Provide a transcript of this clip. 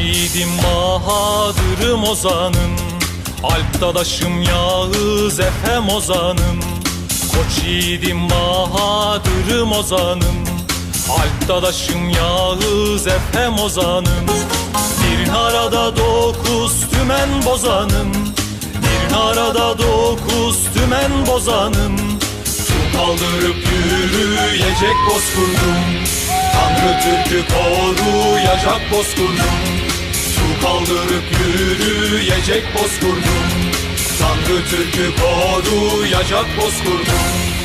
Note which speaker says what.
Speaker 1: yiğidim Bahadır'ım ozanım Alp dadaşım Yağız Efem ozanım Koç yiğidim Bahadır'ım ozanım Alp dadaşım Yağız Efem ozanım Bir narada dokuz tümen bozanım Bir narada dokuz tümen bozanım Su kaldırıp yürüyecek bozkurdum. Tanrı Türk'ü koruyacak bozkurdum kaldırıp yürüyecek bozkurdum. Tanrı Türk'ü koruyacak bozkurdum